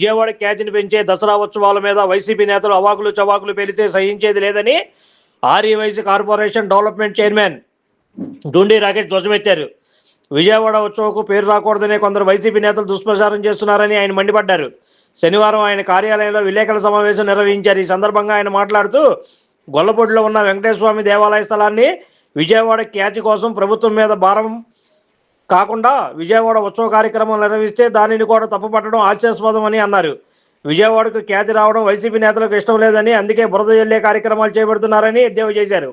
విజయవాడ క్యాచ్ని పెంచే దసరా ఉత్సవాల మీద వైసీపీ నేతలు అవాకులు చవాకులు పెలితే సహించేది లేదని Arya Vysya corporation development chairman Dundi Rakesh ధ్వజమెత్తారు. విజయవాడ ఉత్సవకు పేరు రాకూడదనే కొందరు వైసీపీ నేతలు దుష్ప్రచారం చేస్తున్నారని ఆయన మండిపడ్డారు. శనివారం ఆయన కార్యాలయంలో విలేకరుల సమావేశం నిర్వహించారు. ఈ సందర్భంగా ఆయన మాట్లాడుతూ గొల్లపొడిలో ఉన్న వెంకటేశ్వర స్వామి దేవాలయ స్థలాన్ని విజయవాడ ఖ్యాతి కోసం ప్రభుత్వం మీద భారం కాకుండా విజయవాడ ఉత్సవ కార్యక్రమం నిర్వహిస్తే దానిని కూడా తప్పుపట్టడం హాస్యాస్పదం అని అన్నారు. విజయవాడకు ఖ్యాతి రావడం వైసీపీ నేతలకు ఇష్టం లేదని అందుకే బురద జల్లే కార్యక్రమాలు చేపడుతున్నారని ఎద్దేవా చేశారు.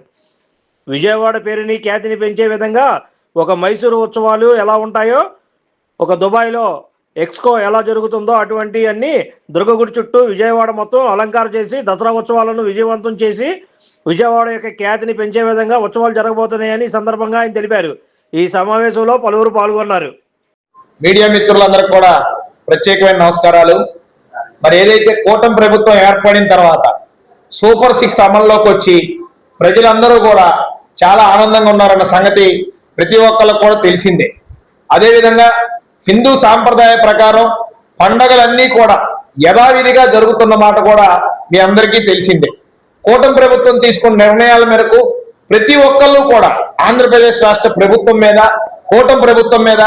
విజయవాడ పేరుని ఖ్యాతిని పెంచే విధంగా ఒక మైసూరు ఉత్సవాలు ఎలా ఉంటాయో ఒక దుబాయ్లో ఎక్స్కో ఎలా జరుగుతుందో అటువంటి అన్ని దుర్గగుడి చుట్టూ విజయవాడ మొత్తం అలంకారం చేసి దసరా ఉత్సవాలను విజయవంతం చేసి విజయవాడ యొక్క ఖ్యాతిని పెంచే విధంగా ఉత్సవాలు జరగబోతున్నాయని ఈ సందర్భంగా ఆయన తెలిపారు. ఈ సమావేశంలో పలువురు పాల్గొన్నారు. మీడియా మిత్రులందరికీ కూడా ప్రత్యేకమైన నమస్కారాలు. మరి ఏదైతే కూటమి ప్రభుత్వం ఏర్పడిన తర్వాత సూపర్ సిక్స్ అమల్లోకి వచ్చి ప్రజలందరూ కూడా చాలా ఆనందంగా ఉన్నారన్న సంగతి ప్రతి ఒక్కళ్ళకు కూడా తెలిసిందే. అదేవిధంగా హిందూ సాంప్రదాయ ప్రకారం పండగలన్నీ కూడా యథావిధిగా జరుగుతున్న మాట కూడా మీ అందరికీ తెలిసిందే. కూటమి ప్రభుత్వం తీసుకున్న నిర్ణయాల మేరకు ప్రతి ఒక్కళ్ళు కూడా ఆంధ్రప్రదేశ్ రాష్ట్ర ప్రభుత్వం మీద కూటమి ప్రభుత్వం మీద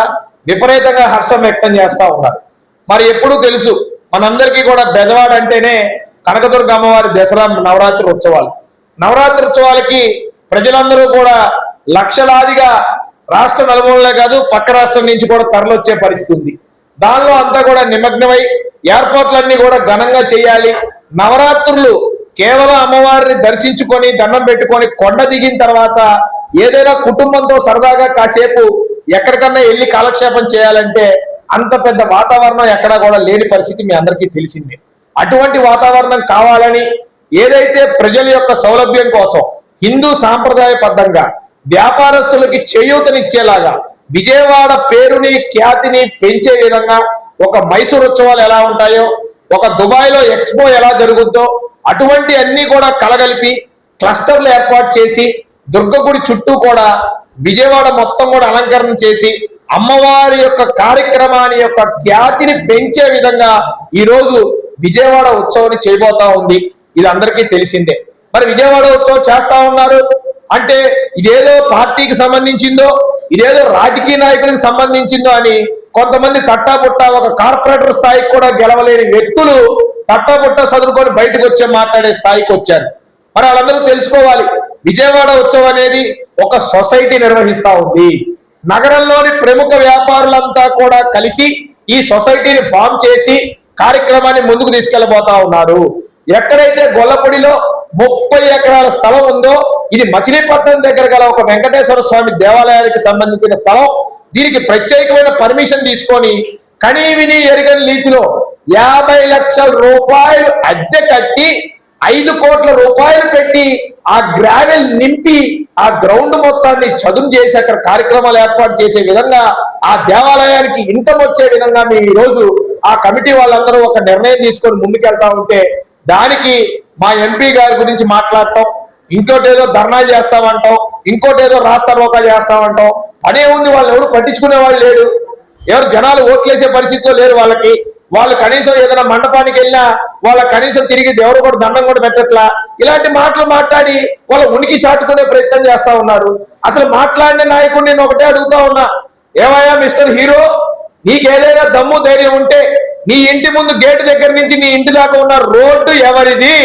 విపరీతంగా హర్షం వ్యక్తం చేస్తూ ఉన్నారు. మరి ఎప్పుడూ తెలుసు మనందరికీ కూడా బెజవాడ అంటేనే కనకదుర్గ అమ్మవారి దసరా నవరాత్రి ఉత్సవాలు. నవరాత్రి ఉత్సవాలకి ప్రజలందరూ కూడా లక్షలాదిగా రాష్ట్ర నలుమూలలే కాదు పక్క రాష్ట్రం నుంచి కూడా తరలొచ్చే పరిస్థితి ఉంది. దానిలో అంతా కూడా నిమగ్నమై ఏర్పాట్లన్నీ కూడా ఘనంగా చేయాలి. నవరాత్రులు కేవలం అమ్మవారిని దర్శించుకొని దండం పెట్టుకొని కొండ దిగిన తర్వాత ఏదైనా కుటుంబంతో సరదాగా కాసేపు ఎక్కడికన్నా వెళ్ళి కాలక్షేపం చేయాలంటే అంత పెద్ద వాతావరణం ఎక్కడా కూడా లేని పరిస్థితి మీ అందరికీ తెలిసిందే. అటువంటి వాతావరణం కావాలని ఏదైతే ప్రజల యొక్క సౌలభ్యం కోసం హిందూ సాంప్రదాయబద్ధంగా వ్యాపారస్తులకి చేయూతనిచ్చేలాగా విజయవాడ పేరుని ఖ్యాతిని పెంచే విధంగా ఒక మైసూర్ ఉత్సవాలు ఎలా ఉంటాయో ఒక దుబాయ్లో ఎక్స్పో ఎలా జరుగుద్దో అటువంటి అన్ని కూడా కలగలిపి క్లస్టర్లు ఏర్పాటు చేసి దుర్గగుడి చుట్టూ కూడా విజయవాడ మొత్తం కూడా అలంకరణ చేసి అమ్మవారి యొక్క కార్యక్రమాన్ని యొక్క ఖ్యాతిని పెంచే విధంగా ఈరోజు విజయవాడ ఉత్సవాన్ని చేయబోతా ఉంది. ఇది అందరికీ తెలిసిందే. మరి విజయవాడ ఉత్సవం చేస్తా ఉన్నారు. అంటే ఇదేదో పార్టీకి సంబంధించిందో ఇదేదో రాజకీయ నాయకులకు సంబంధించిందో అని కొంతమంది తట్టాపుట్టా ఒక కార్పొరేటర్ స్థాయికి కూడా గెలవలేని వ్యక్తులు తట్టబుట్ట చదువుకొని బయటకు వచ్చే మాట్లాడే స్థాయికి వచ్చారు. మరి వాళ్ళందరూ తెలుసుకోవాలి విజయవాడ ఉత్సవం అనేది ఒక సొసైటీ నిర్వహిస్తా ఉంది. నగరంలోని ప్రముఖ వ్యాపారులంతా కూడా కలిసి ఈ సొసైటీని ఫామ్ చేసి కార్యక్రమాన్ని ముందుకు తీసుకెళ్ళబోతా ఉన్నారు. ఎక్కడైతే గొల్లపొడిలో ముప్పై ఎకరాల స్థలం ఉందో ఇది మచిలీపట్నం దగ్గర గల ఒక వెంకటేశ్వర స్వామి దేవాలయానికి సంబంధించిన స్థలం. దీనికి ప్రత్యేకమైన పర్మిషన్ తీసుకొని కనీవిని ఎరగని రీతిలో యాభై లక్షల రూపాయలు అద్దె కట్టి ఐదు కోట్ల రూపాయలు పెట్టి ఆ గ్రావెల్ నింపి ఆ గ్రౌండ్ మొత్తాన్ని చదును చేసి అక్కడ కార్యక్రమాలు ఏర్పాటు చేసే విధంగా ఆ దేవాలయానికి ఇన్కమ్ వచ్చే విధంగా మేము ఈరోజు రోజు ఆ కమిటీ వాళ్ళందరూ ఒక నిర్ణయం తీసుకొని ముందుకెళ్తా ఉంటే దానికి మా ఎంపీ గారి గురించి మాట్లాడటం ఇంకోటి ఏదో ధర్నా చేస్తామంటాం ఇంకోటి ఏదో రాస్తా చేస్తామంటాం అనే ఉంది వాళ్ళు ఎవరు పట్టించుకునే వాళ్ళు లేడు ఎవరు జనాలు ఓట్లేసే పరిస్థితిలో లేరు వాళ్ళకి. వాళ్ళు కనీసం ఏదైనా మండపానికి వెళ్ళినా వాళ్ళ కనీసం తిరిగి దేవుడు కూడా దండం కూడా పెట్టట్లా. ఇలాంటి మాటలు మాట్లాడి వాళ్ళ ఉనికి చాటుకునే ప్రయత్నం చేస్తా ఉన్నారు. అసలు మాట్లాడిన నాయకుడు నేను ఒకటే అడుగుతా ఉన్నా. ఏమయ్యా మిస్టర్ హీరో? నీకేదైనా దమ్ము ధైర్యం ఉంటే నీ ఇంటి ముందు గేటు దగ్గర నుంచి నీ ఇంటి దాకా ఉన్న రోడ్డు ఎవరిది?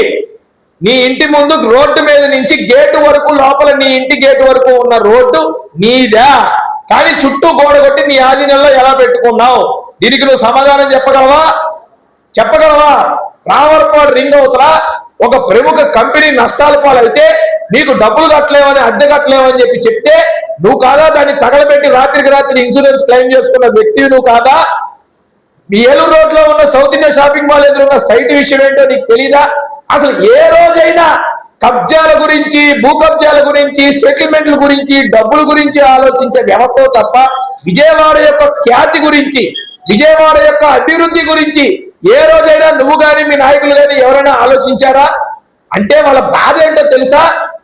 నీ ఇంటి ముందు రోడ్డు మీద నుంచి గేటు వరకు లోపల నీ ఇంటి గేటు వరకు ఉన్న రోడ్డు నీదా? కానీ చుట్టూ గోడ కొట్టి నీ ఆధీనంలో ఎలా పెట్టుకున్నావు? దీనికి నువ్వు సమాధానం చెప్పగలవా? చెప్పగలవా? రావర్పాడు రింగ్ అవుతరా ఒక ప్రముఖ కంపెనీ నష్టాల పాలైతే నీకు డబ్బులు కట్టలేవని అద్దె కట్టలేవని చెప్పి చెప్తే నువ్వు కాదా? దాన్ని తగలబెట్టి రాత్రికి రాత్రి ఇన్సూరెన్స్ క్లెయిమ్ చేసుకున్న వ్యక్తి నువ్వు కాదా? మీ ఏలూరు రోడ్లో ఉన్న సౌత్ ఇండియా షాపింగ్ మాల్ ఎదురున్న సైట్ విషయం ఏంటో నీకు తెలీదా? అసలు ఏ రోజైనా కబ్జాల గురించి భూ కబ్జాల గురించి సెటిల్మెంట్ల గురించి డబ్బుల గురించి ఆలోచించే వ్యవస్థ తప్ప విజయవాడ యొక్క ఖ్యాతి గురించి విజయవాడ యొక్క అభివృద్ధి గురించి ఏ రోజైనా నువ్వు కానీ మీ నాయకులు కానీ ఎవరైనా ఆలోచించారా? అంటే వాళ్ళ బాధ ఏంటో తెలుసా?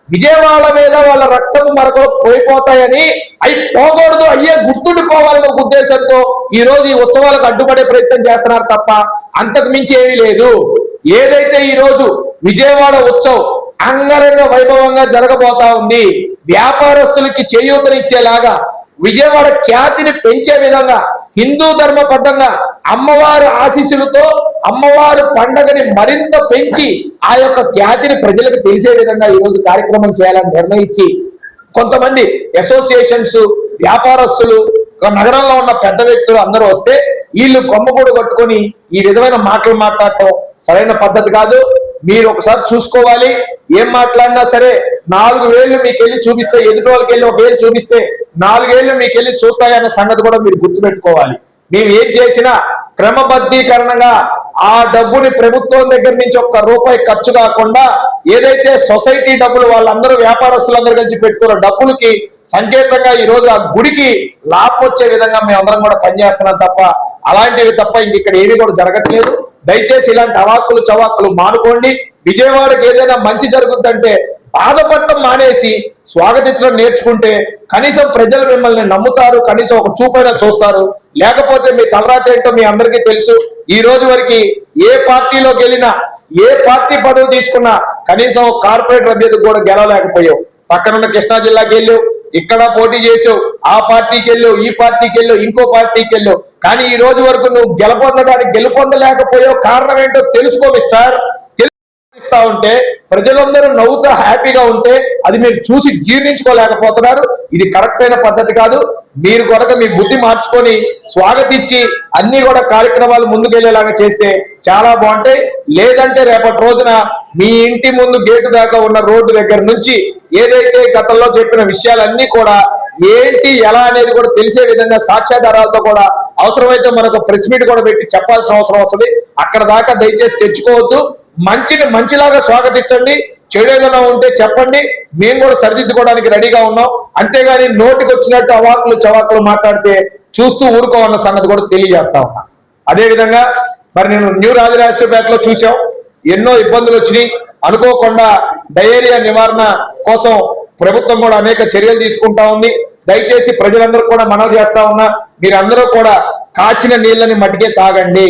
విజయవాడ మీద వాళ్ళ రక్తం మరొక పోయిపోతాయని అవి పోకూడదు అయ్యే గుర్తుండిపోవాలనే ఒక ఉద్దేశంతో ఈ రోజు ఈ ఉత్సవాలకు అడ్డుపడే ప్రయత్నం చేస్తున్నారు తప్ప అంతకు మించి ఏమీ లేదు. ఏదైతే ఈ రోజు విజయవాడ ఉత్సవం అంగరంగ వైభవంగా జరగబోతా ఉంది. వ్యాపారస్తులకి చేయూతనిచ్చేలాగా విజయవాడ ఖ్యాతిని పెంచే విధంగా హిందూ ధర్మబద్ధంగా అమ్మవారి ఆశీస్సులతో అమ్మవారి పండగని మరింత పెంచి ఆ యొక్క ఖ్యాతిని ప్రజలకు తెలిసే విధంగా ఈ రోజు కార్యక్రమం చేయాలని నిర్ణయించి కొంతమంది అసోసియేషన్స్ వ్యాపారస్తులు నగరంలో ఉన్న పెద్ద వ్యక్తులు అందరూ వస్తే వీళ్ళు కొమ్మగూడు కట్టుకొని ఈ విధమైన మాటలు మాట్లాడటం సరైన పద్ధతి కాదు. మీరు ఒకసారి చూసుకోవాలి. ఏం మాట్లాడినా సరే నాలుగు వేళ్ళు మీకు వెళ్ళి చూపిస్తే ఎదుటి వాళ్ళకి వెళ్ళి ఒక వేలు చూపిస్తే నాలుగేళ్ళు మీకు వెళ్ళి చూస్తాయన్న సంగతి కూడా మీరు గుర్తుపెట్టుకోవాలి. మేము ఏం చేసినా క్రమబద్ధీకరణగా ఆ డబ్బుని ప్రభుత్వం దగ్గర నుంచి ఒక్క రూపాయి ఖర్చు కాకుండా ఏదైతే సొసైటీ డబ్బులు వాళ్ళందరూ వ్యాపారస్తులందరూ కలిసి పెట్టుకున్న డబ్బులకి సంకేతంగా ఈ రోజు ఆ గుడికి లాభం వచ్చే విధంగా మేము అందరం కూడా పనిచేస్తున్నాం తప్ప అలాంటివి తప్ప ఇంక ఇక్కడ ఏమీ కూడా జరగట్లేదు. దయచేసి ఇలాంటి అవాక్కులు చవాక్కులు మానుకోండి. విజయవాడకి ఏదైనా మంచి జరుగుతుందంటే బాధపడటం మానేసి స్వాగతించడం నేర్చుకుంటే కనీసం ప్రజలు మిమ్మల్ని నమ్ముతారు కనీసం ఒక చూపైనా చూస్తారు. లేకపోతే మీ తలరాత ఏంటో మీ అందరికీ తెలుసు. ఈ రోజు వరకు ఏ పార్టీలోకి వెళ్ళినా ఏ పార్టీ పదవి తీసుకున్నా కనీసం కార్పొరేటర్ అభ్యర్థి కూడా గెలవలేకపోయావు. పక్కనున్న కృష్ణా జిల్లాకి వెళ్ళావు ఇక్కడ పోటీ చేసావు ఆ పార్టీకి వెళ్ళావు ఈ పార్టీకి వెళ్ళావు ఇంకో పార్టీకి వెళ్ళావు కానీ ఈ రోజు వరకు నువ్వు గెలుపొందడానికి గెలుపొందలేకపోయావు కారణం ఏంటో తెలుసుకో మిస్టర్. ఇస్తా ఉంటే ప్రజలందరూ నవ్వుతూ హ్యాపీగా ఉంటే అది మీరు చూసి జీర్ణించుకోలేకపోతున్నారు. ఇది కరెక్ట్ అయిన పద్ధతి కాదు. మీరు కొరక మీ బుద్ధి మార్చుకొని స్వాగతించి అన్ని కూడా కార్యక్రమాలు ముందుకెళ్ళేలాగా చేస్తే చాలా బాగుంటాయి. లేదంటే రేపటి రోజున మీ ఇంటి ముందు గేటు దాకా ఉన్న రోడ్డు దగ్గర నుంచి ఏదైతే గతంలో చెప్పిన విషయాలన్నీ కూడా ఏంటి ఎలా అనేది కూడా తెలిసే విధంగా సాక్ష్యాధారాలతో కూడా అవసరమైతే మనకు ప్రెస్ మీట్ కూడా పెట్టి చెప్పాల్సిన అవసరం వస్తుంది. అక్కడ దాకా దయచేసి తెచ్చుకోవద్దు. మంచిని మంచిలాగా స్వాగతించండి. చెడు ఏదైనా ఉంటే చెప్పండి. మేము కూడా సరిదిద్దుకోవడానికి రెడీగా ఉన్నాం. అంతేగాని నోటికి వచ్చినట్టు అవాకులు చవాకులు మాట్లాడితే చూస్తూ ఊరుకోవన్న సంగతి కూడా తెలియజేస్తా ఉన్నా. అదేవిధంగా మరి నేను న్యూ రాజరాజేశ్వరపేటలో చూసాం ఎన్నో ఇబ్బందులు వచ్చినాయి. అనుకోకుండా డయేరియా నివారణ కోసం ప్రభుత్వం కూడా అనేక చర్యలు తీసుకుంటా ఉంది. దయచేసి ప్రజలందరూ కూడా మనవి చేస్తా ఉన్నా మీరందరూ కూడా కాచిన నీళ్ళని మట్టికే తాగండి.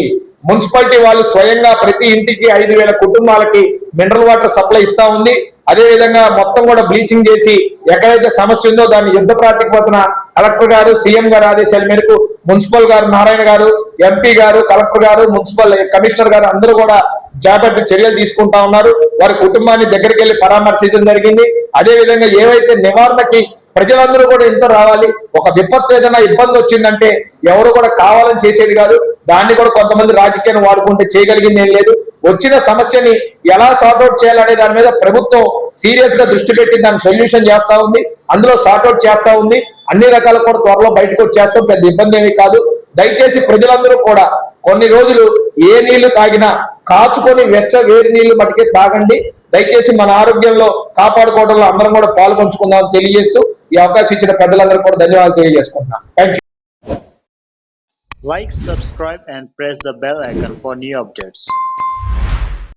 మున్సిపాలిటీ వాళ్ళు స్వయంగా ప్రతి ఇంటికి ఐదు వేల కుటుంబాలకి మినరల్ వాటర్ సప్లై ఇస్తా ఉంది. అదే విధంగా మొత్తం కూడా బ్లీచింగ్ చేసి ఎక్కడైతే సమస్య ఉందో దాన్ని యుద్ధ ప్రాతిపదికన కలెక్టర్ గారు సీఎం గారు ఆదేశాల మేరకు మున్సిపల్ గారు నారాయణ గారు ఎంపీ గారు కలెక్టర్ గారు మున్సిపల్ కమిషనర్ గారు అందరూ కూడా జాగ్రత్త చర్యలు తీసుకుంటా ఉన్నారు. వారి కుటుంబాన్ని దగ్గరికి వెళ్ళి పరామర్శించడం జరిగింది. అదే విధంగా ఏవైతే నివారణకి ప్రజలందరూ కూడా ఇంత రావాలి. ఒక విపత్తు ఏదైనా ఇబ్బంది వచ్చిందంటే ఎవరు కూడా కావాలని చేసేది కాదు. దాన్ని కూడా కొంతమంది రాజకీయాన్ని వాడుకుంటే చేయగలిగింది ఏం లేదు. వచ్చిన సమస్యని ఎలా సార్ట్అవుట్ చేయాలనే దాని మీద ప్రభుత్వం సీరియస్గా దృష్టి పెట్టి దాన్ని సొల్యూషన్ చేస్తా ఉంది. అందులో సార్ట్అవుట్ చేస్తా ఉంది. అన్ని రకాల కూడా త్వరలో బయటకు వచ్చేస్తాం. పెద్ద ఇబ్బంది ఏమీ కాదు. దయచేసి ప్రజలందరూ కూడా కొన్ని రోజులు ఏ నీళ్ళు తాగినా కాచుకొని వెచ్చ వేడి నీళ్ళు మటుకే తాగండి. దయచేసి మన ఆరోగ్యంలో కాపాడుకోవడంలో అందరం కూడా పాల్పంచుకుందామని తెలియజేస్తూ ఈ అవకాశం ఇచ్చిన పెద్దలందరూ కూడా ధన్యవాదాలు తెలియజేసుకుంటున్నాను thank you Like, subscribe, and press the bell icon for new updates.